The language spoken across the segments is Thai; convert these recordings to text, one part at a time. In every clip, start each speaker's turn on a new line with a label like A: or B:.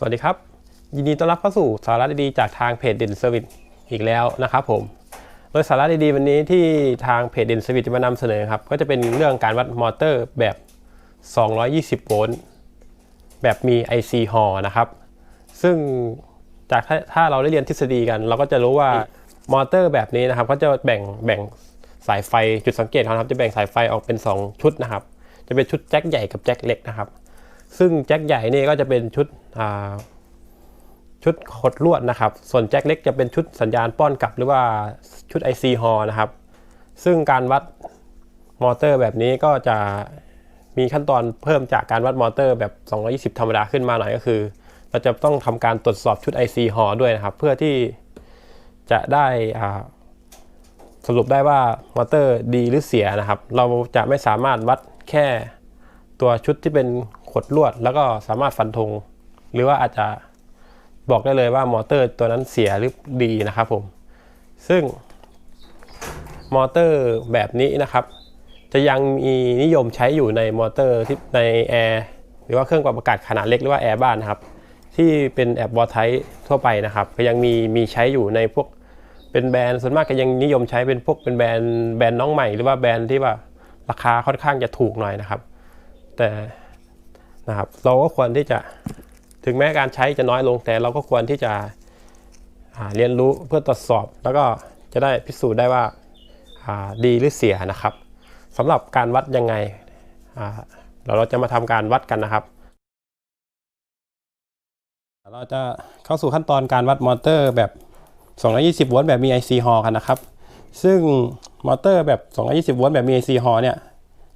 A: สวัสดีครับ ยินดีต้อนรับเข้าสู่สาระดีๆจากทางเพจเด่นเซอร์วิสอีกแล้วนะครับผม โดยสาระดีๆวันนี้ที่ทางเพจเด่นเซอร์วิสจะมานำเสนอครับ ก็จะเป็นเรื่องการวัดมอเตอร์แบบ 220 โวลต์แบบมี IC หอนะครับ ซึ่งจากถ้าถ้าเราได้เรียนทฤษฎีกัน เราก็จะรู้ว่ามอเตอร์แบบนี้นะครับ ก็จะแบ่งแบ่งสายไฟจุดสังเกตเขานะครับจะแบ่งสายไฟออกเป็น 2 ชุดนะครับ จะเป็นชุดแจ็คใหญ่กับแจ็คเล็กนะครับ ซึ่งแจ็คใหญ่นี่ก็จะเป็นชุดชุดขดลวดนะครับ ส่วนแจ็คเล็กจะเป็นชุดสัญญาณป้อนกลับหรือว่าชุด IC ฮอนะครับ ซึ่งการวัดมอเตอร์แบบนี้ก็จะมีขั้นตอนเพิ่มจากการวัดมอเตอร์แบบ 220 ธรรมดาขึ้นมาหน่อยก็คือ เราจะต้องทำการตรวจสอบชุด IC ฮอด้วยนะครับ เพื่อที่จะได้สรุปได้ว่ามอเตอร์ดีหรือเสียนะครับ เราจะไม่สามารถวัดแค่ตัวชุดที่เป็น ขดลวด แล้วก็สามารถฟันธงหรือว่าอาจจะบอกได้เลยว่ามอเตอร์ตัวนั้นเสียหรือดีนะครับผม ซึ่งมอเตอร์แบบนี้นะครับ จะยังมีนิยมใช้อยู่ในมอเตอร์ที่ในแอร์หรือว่าเครื่องปรับอากาศขนาดเล็กหรือว่าแอร์บ้านนะครับที่เป็นแอร์บอร์ไททั่วไปนะครับ ก็ยังมีมีใช้อยู่ในพวกเป็นแบรนด์ส่วนมากก็ยังนิยมใช้เป็นพวกเป็นแบรนด์แบรนด์น้องใหม่ หรือว่าแบรนด์ที่ว่าราคาค่อนข้างจะถูกหน่อยนะครับ แต่ นะครับ เราก็ควรที่จะถึงแม้การใช้จะน้อยลงแต่เราก็ควรที่จะเรียนรู้เพื่อตรวจสอบ แล้วก็จะได้พิสูจน์ได้ว่าาดีหรือเสียนะครับสำหรับการวัดยังไงเราเราจะมาทำการวัดกันนะครับ เราจะเข้าสู่ขั้นตอนการวัดมอเตอร์แบบ 220 โวลต์แบบมี IC ฮอกันนะครับ ซึ่งมอเตอร์แบบ 220 โวลต์แบบมี IC ฮอเนี่ย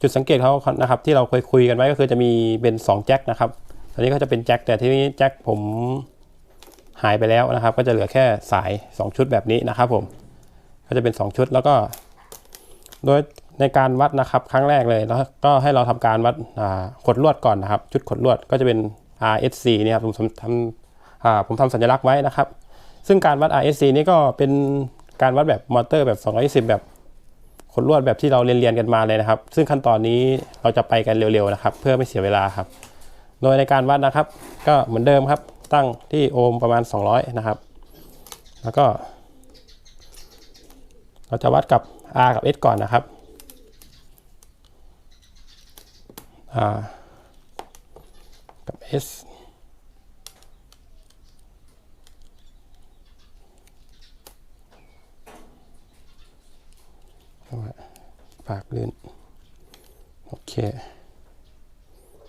A: จุดสังเกตเขานะครับที่เราเคยคุยกันไว้ก็คือจะมีเป็น2แจ็คนะครับตอนนี้ก็จะเป็นแจ็คแต่ที่นี้แจ็คผมหายไปแล้วนะครับ ก็จะเหลือแค่สาย 2 ชุดแบบนี้นะครับผมก็จะเป็น 2 ชุดแล้วก็ โดยในการวัดนะครับครั้งแรกเลยแล้วก็ให้เราทำการวัดขดลวดก่อนนะครับ ชุดขดลวดก็จะเป็น RSC เนี่ยครับผมทำผมทำสัญลักษณ์ไว้นะครับ ซึ่งการวัด RSC นี่ก็เป็นการวัดแบบมอเตอร์แบบ 220 แบบ ขดลวดแบบที่เราเรียนๆกันมาเลยนะครับ ซึ่งขั้นตอนนี้เราจะไปกันเร็วๆนะครับ เพื่อไม่เสียเวลาครับ โดยในการวัดนะครับ ก็เหมือนเดิมครับ ตั้งที่โอห์มประมาณ 200 นะครับ แล้วก็ เราจะวัดกับ R กับ S ก่อนนะครับ R กับ S ฝากลื่นโอเค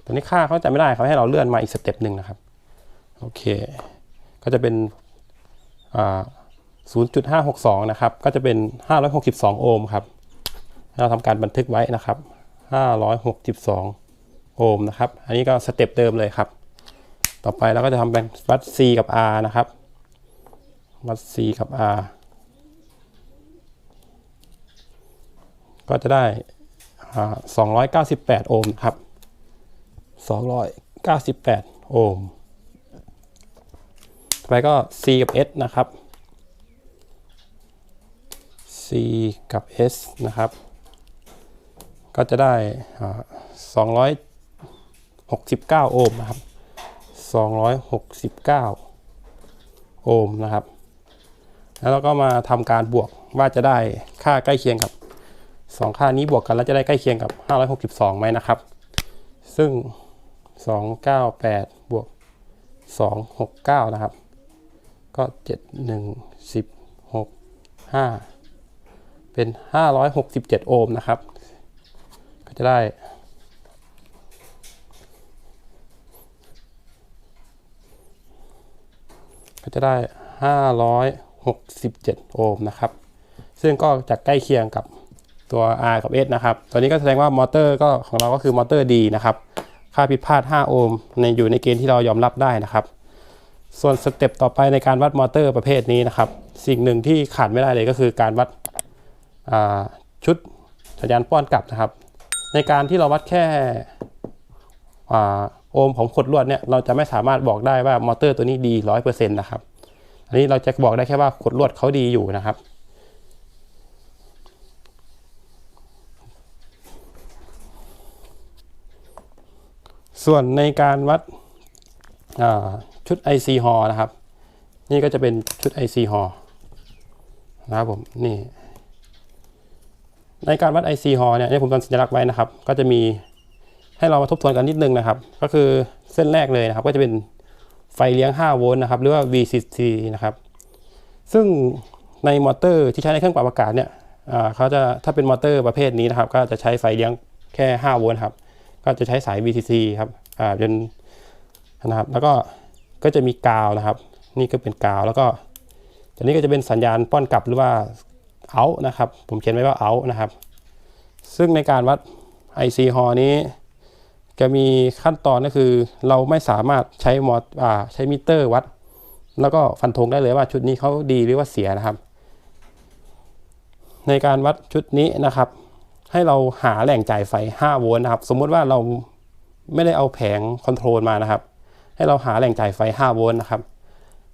A: ตอนนี้ค่าเขาจะไม่ได้เขาให้เราเลื่อนมาอีกสเต็ปหนึ่งนะครับโอเค ก็จะเป็นอ่า0.562 นะครับ ก็จะเป็น 562 โอห์มครับ เราทำการบันทึกไว้นะครับ 562 โอห์มนะครับ อันนี้ก็สเต็ปเดิมเลยครับ ต่อไปเราก็จะทำเป็นวัด C กับ R นะครับ วัด C กับ R ก็จะได้อ่า298 โอห์มครับ 298 โอห์มต่อไปก็ C กับ S นะครับ C กับ S นะครับ ก็จะได้อ่า269 โอห์มนะครับ 269 โอห์มนะครับ แล้วเราก็มาทำการบวกว่าจะได้ค่าใกล้เคียงกับ 2 ค่านี้บวกกันแล้วจะได้ใกล้เคียงกับ 562ไหมนะครับ ซึ่ง 298 บวก 269 นะครับ ก็ 7 1 16 5 เป็น 567 โอห์มนะครับ ก็จะได้ก็จะได้ 567 โอห์มนะครับ ซึ่งก็จะใกล้เคียงกับ ตัว R กับ S นะครับตอนนี้ก็แสดงว่ามอเตอร์ก็ของเราก็คือมอเตอร์ดีนะครับ ค่าผิดพลาด 5 โอห์มในอยู่ในเกณฑ์ที่เรายอมรับได้นะครับ ส่วนสเต็ปต่อไปในการวัดมอเตอร์ประเภทนี้นะครับ สิ่งหนึ่งที่ขาดไม่ได้เลยก็คือการวัดชุดสัญญาณป้อนกลับนะครับ ในการที่เราวัดแค่อโอห์มของขดลวดเนี่ยเราจะไม่สามารถบอกได้ว่ามอเตอร์ตัวนี้ดี 100%นะครับ อันนี้เราจะบอกได้แค่ว่าขดลวดเขาดีอยู่นะครับ ส่วนในการวัดชุด IC h a l นะครับ นี่ก็จะเป็นชุด IC h a l นะครับผมนี่ในการวัด IC h a l เนี่ยที่ผมทำสัญลักษณ์ไว้นะครับ ก็จะมีให้เรามาทบทวนกันนิดนึงนะครับ ก็คือเส้นแรกเลยนะครับ ก็จะเป็นไฟเลี้ยง 5 โวลต์นะครับ หรือว่า VCC นะครับ ซึ่งในมอเตอร์ที่ใช้ในเครื่องปรับอากาศเนี่ยเขาจะถ้าเป็นมอเตอร์ประเภทนี้นะครับ ก็จะใช้ไฟเลี้ยงแค่ 5 โวลต์ครับ ก็จะใช้สาย VCC ครับอ่าเป็นนะครับ แล้วก็ก็จะมีกาวนะครับ นี่ก็เป็นกาวแล้วก็ตัวนี้ก็จะเป็นสัญญาณป้อนกลับหรือว่า out นะครับ ผมเขียนไว้ว่า out นะครับ ซึ่งในการวัด IC h a l นี้ จะมีขั้นตอนก็คือ เราไม่สามารถใช้มออ่าใช้มิเตอร์วัด แล้วก็ฟันธงได้เลยว่าชุดนี้เขาดีหรือว่าเสียนะครับ ในการวัดชุดนี้นะครับ ให้เราหาแหล่งจ่ายไฟ 5 โวลต์นะครับ สมมุติว่าเราไม่ได้เอาแผงคอนโทรลมานะครับ ให้เราหาแหล่งจ่ายไฟ 5 โวลต์นะครับ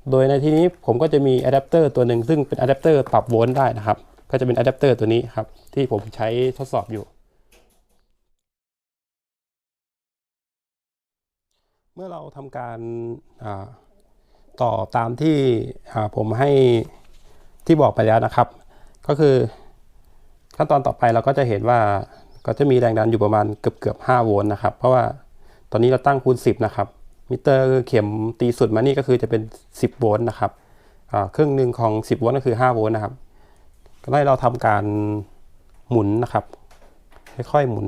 A: โดยในที่นี้ผมก็จะมีอะแดปเตอร์ตัวหนึ่งซึ่งเป็นอะแดปเตอร์ปรับโวลต์ได้นะครับ ก็จะเป็นอะแดปเตอร์ตัวนี้ครับ ที่ผมใช้ทดสอบอยู่ เมื่อเราทำการต่อตามที่ผมให้ที่บอกไปแล้วนะครับ ก็คือ ขั้นตอนต่อไปเราก็จะเห็นว่าก็จะมีแรงดันอยู่ประมาณเกือบเกือบ5โวลต์นะครับ เพราะว่าตอนนี้เราตั้งคูณ 10 นะครับ มิเตอร์เข็มตีสุดมานี่ก็คือจะเป็น 10 โวลต์นะครับครึ่งหนึ่งของ 10 โวลต์ก็คือ 5 โวลต์นะครับ ก็ให้เราทำการหมุนนะครับ ค่อยๆหมุน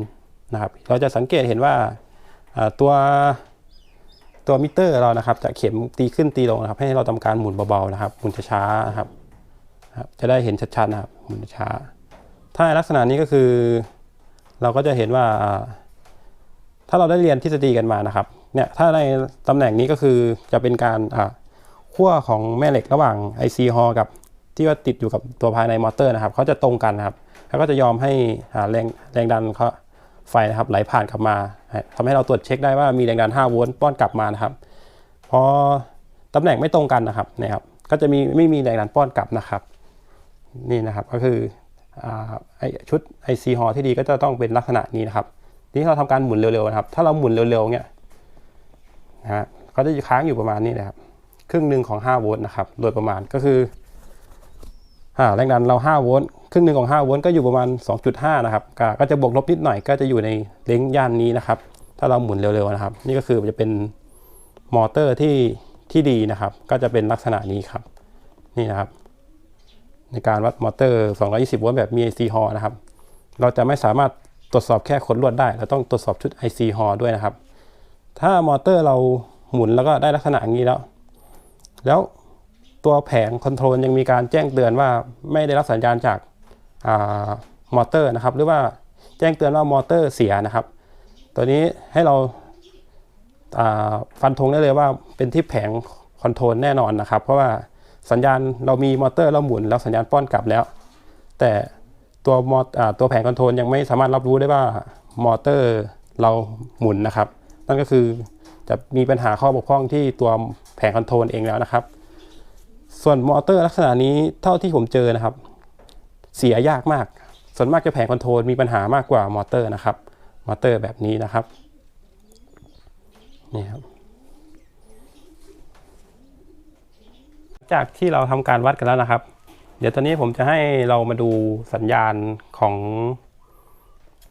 A: นะครับ เราจะสังเกตเห็นว่าตัวตัวมิเตอร์เรานะครับ จะเข็มตีขึ้นตีลงนะครับ ให้เราทำการหมุนเบาๆนะครับ หมุนช้าๆนะครับครับจะได้เห็นชัดๆนะครับ หมุนช้า ถ้าลักษณะนี้ก็คือเราก็จะเห็นว่า ถ้าเราได้เรียนทฤษฎีกันมานะครับเนี่ยถ้าในตำแหน่งนี้ก็คือจะเป็นการขั้วของแม่เหล็กระหว่าง IC h a l กับที่ว่าติดอยู่กับตัวภายในมอเตอร์นะครับเขาจะตรงกันนะครับ แล้วก็จะยอมให้แรงแรงดันเขาไฟนะครับไหลผ่านกลับมาทำให้เราตรวจเช็คได้ว่ามีแรงดัน 5 โวลต์ป้อนกลับมานะครับพอตำแหน่งไม่ตรงกันนะครับนี่ยครับ ก็จะมีไม่มีแรงดันป้อนกลับนะครับ นี่นะครับก็คือ อ่าไอชุด IC h a l ที่ดีก็จะต้องเป็นลักษณะนี้นะครับทีนี้เราทำการหมุนเร็วๆนะครับ ถ้าเราหมุนเร็วๆเนี่ยนะฮะก็จะค้างอยู่ประมาณนี้นะครับ ครึ่งหนึ่งของ 5 โวลต์นะครับ โดยประมาณก็คือแรงดันเรา 5 โวลต์ ครึ่งหนึ่งของ 5 โวลต์ก็อยู่ประมาณ 2.5 นะครับ ก็จะบวกลบนิดหน่อยก็จะอยู่ในเลนส์ย่านนี้นะครับ ถ้าเราหมุนเร็วๆนะครับ นี่ก็คือจะเป็นมอเตอร์ที่ที่ดีนะครับ ก็จะเป็นลักษณะนี้ครับ นี่นะครับ ในการวัดมอเตอร์ 220 โวลต์แบบมี IC h a l นะครับ เราจะไม่สามารถตรวจสอบแค่ขนลวดได้ เราต้องตรวจสอบชุด IC h a l ด้วยนะครับ ถ้ามอเตอร์เราหมุนแล้วก็ได้ลักษณะอย่างนี้แล้ว แล้วตัวแผงคอนโทรลยังมีการแจ้งเตือนว่าไม่ได้รับสัญญาณจากอมอเตอร์นะครับ หรือว่าแจ้งเตือนว่ามอเตอร์เสียนะครับ ตัวนี้ให้เราฟันธงได้เลยว่าเป็นที่แผงคอนโทรลแน่นอนนะครับ เพราะว่า สัญญาณเรามีมอเตอร์เราหมุนแล้วสัญญาณป้อนกลับแล้ว แต่ตัวมออ่าตัวแผงคอนโทรลยังไม่สามารถรับรู้ได้ว่ามอเตอร์เราหมุนนะครับ นั่นก็คือจะมีปัญหาข้อบกพร่องที่ตัวแผงคอนโทรลเองแล้วนะครับ ส่วนมอเตอร์ลักษณะนี้เท่าที่ผมเจอนะครับ เสียยากมาก ส่วนมากจะแผงคอนโทรลมีปัญหามากกว่ามอเตอร์นะครับ มอเตอร์แบบนี้นะครับนี่ครับ จากที่เราทำการวัดกันแล้วนะครับ เดี๋ยวตอนนี้ผมจะให้เรามาดูสัญญาณของ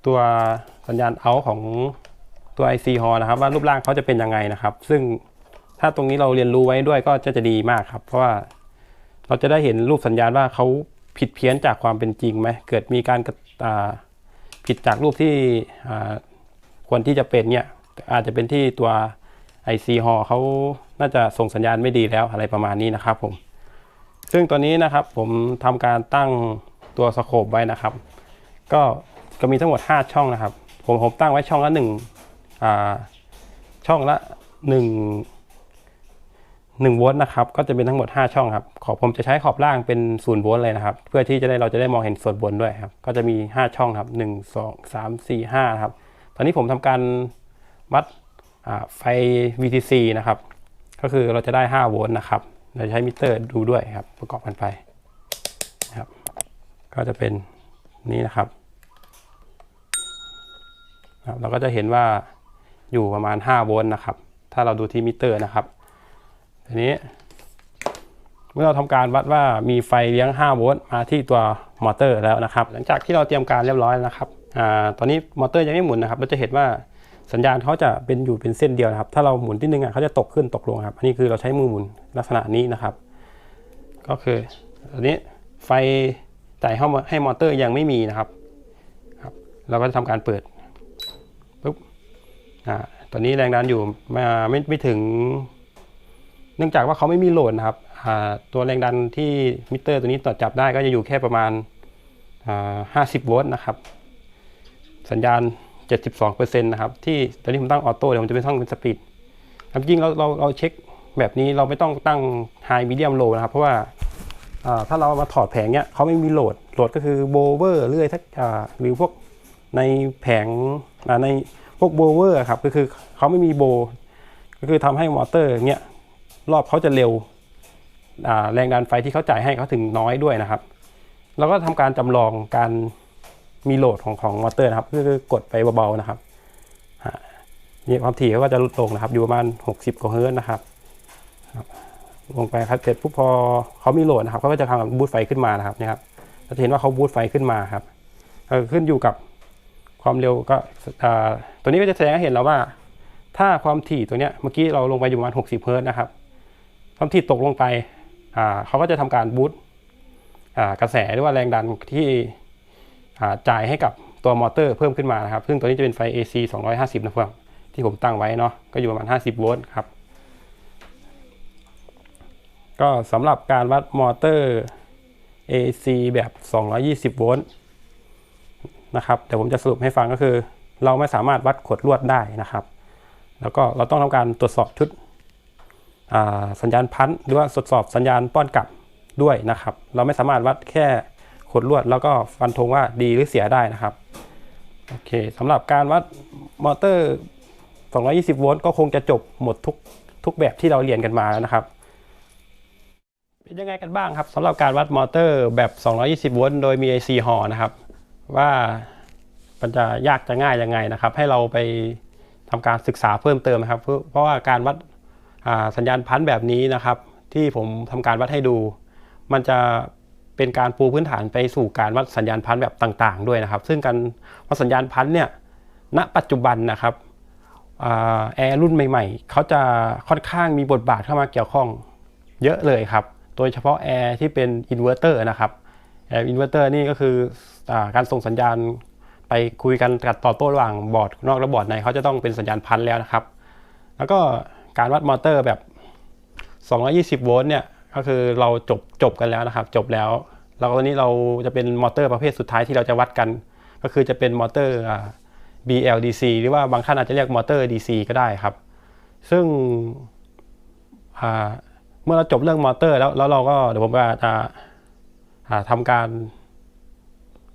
A: ตัวสัญญาณเอาของตัว IC h a l นะครับ ว่ารูปร่างเขาจะเป็นยังไงนะครับ ซึ่งถ้าตรงนี้เราเรียนรู้ไว้ด้วยก็จะจะดีมากครับ เพราะว่าเราจะได้เห็นรูปสัญญาณว่าเขาผิดเพี้ยนจากความเป็นจริงไหมเกิดมีการาผิดจากรูปที่ควรที่จะเป็นเนี่ยอาจจะเป็นที่ตัว IC h a l เขาน่าจะส่งสัญญาณไม่ดีแล้วอะไรประมาณนี้นะครับผม ซึ่งตัวนี้นะครับผมทำการตั้งตัวสโคปไว้นะครับ ก็ก็มีทั้งหมด 5 ช่องนะครับ ผมผมตั้งไว้ช่องละหนึ่งอ่าช่องละหนึ่งหนึ่งโวลต์นะครับ ก็จะเป็นทั้งหมด 5 ช่องครับ ขอบผมจะใช้ขอบล่างเป็นศูนย์โวลต์เลยนะครับ เพื่อที่จะได้เราจะได้มองเห็นส่วนบนด้วยครับ ก็จะมี 5 ช่องครับ 1 2 3 4 5ครับ ตอนนี้ผมทำการวัด ไฟ VTC นะครับ ก็คือเราจะได้ 5 โวลต์นะครับ เราใช้มิเตอร์ดูด้วยครับ ประกอบกันไปนะครับ ก็จะเป็นนี้นะครับครับ เราก็จะเห็นว่าอยู่ประมาณ 5 โวลต์นะครับ ถ้าเราดูที่มิเตอร์นะครับ ทีนี้ เมื่อเราทำการวัดว่ามีไฟเลี้ยง 5 โวลต์มาที่ตัวมอเตอร์แล้วนะครับ หลังจากที่เราเตรียมการเรียบร้อยแล้วนะครับอตอนนี้มอเตอร์ยังไม่หมุนนะครับ เราจะเห็นว่า สัญญาณเขาจะเป็นอยู่เป็นเส้นเดียวนะครับ ถ้าเราหมุนที่นึงอะเขาจะตกขึ้นตกลงครับ อันนี้คือเราใช้มือหมุนลักษณะนี้นะครับ ก็คืออันนี้ไฟจ่ายเข้ามาให้มอเตอร์ยังไม่มีนะครับครับ เราก็จะทำการเปิดปุ๊บอ่าตอนนี้แรงดันอยู่มาไม่ไม่ถึง เนื่องจากว่าเขาไม่มีโหลดนะครับอ่าตัวแรงดันที่มิเตอร์ตัวนี้ตรวจจับได้ก็จะอยู่แค่ประมาณอ่า50 โวลต์นะครับ สัญญาณ 72%นะครับที่ตอนนี้ผมตั้งออโต้เดี๋ยวผมจะไปตั้งเป็นสปีดครับจริงเราเราเราเช็คแบบนี้เราไม่ต้องตั้งไฮมีเดียมโลนะครับ เพราะว่าถ้าเรามาถอดแผงเนี้ยเขาไม่มีโหลดโหลดก็คือโบเวอร์เรื่อยทักอ่าหรือพวกในแผงในพวกโบเวอร์ครับก็คือเขาไม่มีโบ ก็คือทำให้มอเตอร์เนี้ยรอบเขาจะเร็วแรงดันไฟที่เขาจ่ายให้เขาถึงน้อยด้วยนะครับเราก็ทำการจำลองการ มีโหลดของของมอเตอร์นะครับก็คือกดไปเบาๆนะครับนี่ความถี่เขาก็จะลดลงนะครับ อยู่ประมาณ 60กว่าเฮิร์ตนะครับ ลงไปครับเสร็จปุ๊บพอเขามีโหลดนะครับเขาก็จะทำบูตไฟขึ้นมานะครับเนี่ยครับเราจะเห็นว่าเขาบูตไฟขึ้นมาครับขึ้นอยู่กับความเร็วก็ตัวนี้ก็จะแสดงให้เห็นแล้วว่า ถ้าความถี่ตัวเนี้ยเมื่อกี้เราลงไปอยู่ประมาณ 60เฮิร์ตนะครับ ความถี่ตกลงไปเขาก็จะทำการบูตกระแสหรือว่าแรงดันที่ จ่ายให้กับตัวมอเตอร์เพิ่มขึ้นมานะครับ ซึ่งตัวนี้จะเป็นไฟ AC 250 นะครับที่ผมตั้งไว้เนาะก็อยู่ประมาณ 50 โวลต์ครับ ก็สำหรับการวัดมอเตอร์ AC แบบ 220 โวลต์นะครับเดี๋ยวผมจะสรุปให้ฟังก็คือ เราไม่สามารถวัดขดลวดได้นะครับ แล้วก็เราต้องทำการตรวจสอบชุดสัญญาณพันธ์หรือว่าตรวจสอบสัญญาณป้อนกลับด้วยนะครับ เราไม่สามารถวัดแค่ ขดลวดแล้วก็ฟันธงว่าดีหรือเสียได้นะครับโอเคสำหรับการวัดมอเตอร์ 220 โวลต์ก็คงจะจบหมดทุกทุกแบบที่เราเรียนกันมาแล้วนะครับ เป็นยังไงกันบ้างครับสำหรับการวัดมอเตอร์แบบ 220 โวลต์โดยมี IC ห่อนะครับ ว่ามันจะยากจะง่ายยังไงนะครับ ให้เราไปทำการศึกษาเพิ่มเติมนะครับ เพราะเพราะว่าการวัดสัญญาณพันธ์แบบนี้นะครับ ที่ผมทำการวัดให้ดู มันจะ เป็นการปูพื้นฐานไปสู่การวัดสัญญาณพันธุ์แบบต่าง ๆ ด้วยนะครับ ซึ่งการวัดสัญญาณพันธุ์เนี่ยณปัจจุบันนะครับอแอร์รุ่นใหม่ๆ เขาจะค่อนข้างมีบทบาทเข้ามาเกี่ยวข้องเยอะเลยครับ โดยเฉพาะแอร์ที่เป็นอินเวอร์เตอร์นะครับ แอร์อินเวอร์เตอร์นี่ก็คืออการส่งสัญญาณไปคุยกันกับต่อโต้ระหว่างบอร์ดนอกและบอร์ดในเขาจะต้องเป็นสัญญาณพันแล้วนะครับ แล้วก็การวัดมอเตอร์แบบ 220 โวลต์เนี่ย ก็คือเราจบจบกันแล้วนะครับ จบแล้วแล้วก็ตอนนี้เราจะเป็นมอเตอร์ประเภทสุดท้ายที่เราจะวัดกัน ก็คือจะเป็นมอเตอร์ BLDC หรือว่าบางท่านอาจจะเรียกมอเตอร์ DC ก็ได้ครับ ซึ่งเมื่อเราจบเรื่องมอเตอร์ แล้วแล้วเราก็เดี๋ยวผมจะทำการ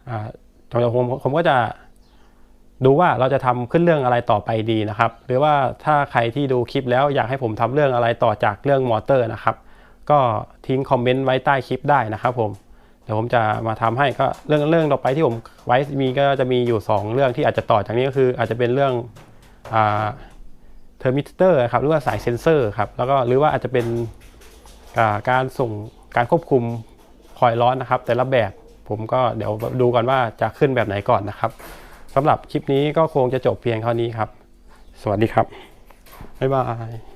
A: อ่าผมผมผมก็จะดูว่าเราจะทำขึ้นเรื่องอะไรต่อไปดีนะครับ หรือว่าถ้าใครที่ดูคลิปแล้วอยากให้ผมทำเรื่องอะไรต่อจากเรื่องมอเตอร์นะครับ ก็ทิ้งคอมเมนต์ไว้ใต้คลิปได้นะครับผมเดี๋ยวผมจะมาทำให้ก็เรื่องเรื่องต่อไปที่ผมไว้มีก็จะมีอยู่ 2 เรื่องที่อาจจะต่อจากนี้ก็คือ อาจจะเป็นเรื่องเทอร์มิเตอร์ครับหรือว่าสายเซนเซอร์ครับแล้วก็หรือว่าอาจจะเป็นาการส่งการควบคุมคอยล์ร้อนนะครับ แต่ละแบบผมก็เดี๋ยวดูก่อนว่าจะขึ้นแบบไหนก่อนนะครับสำหรับคลิปนี้ก็คงจะจบเพียงเท่านี้ครับ สวัสดีครับ บ๊ายบาย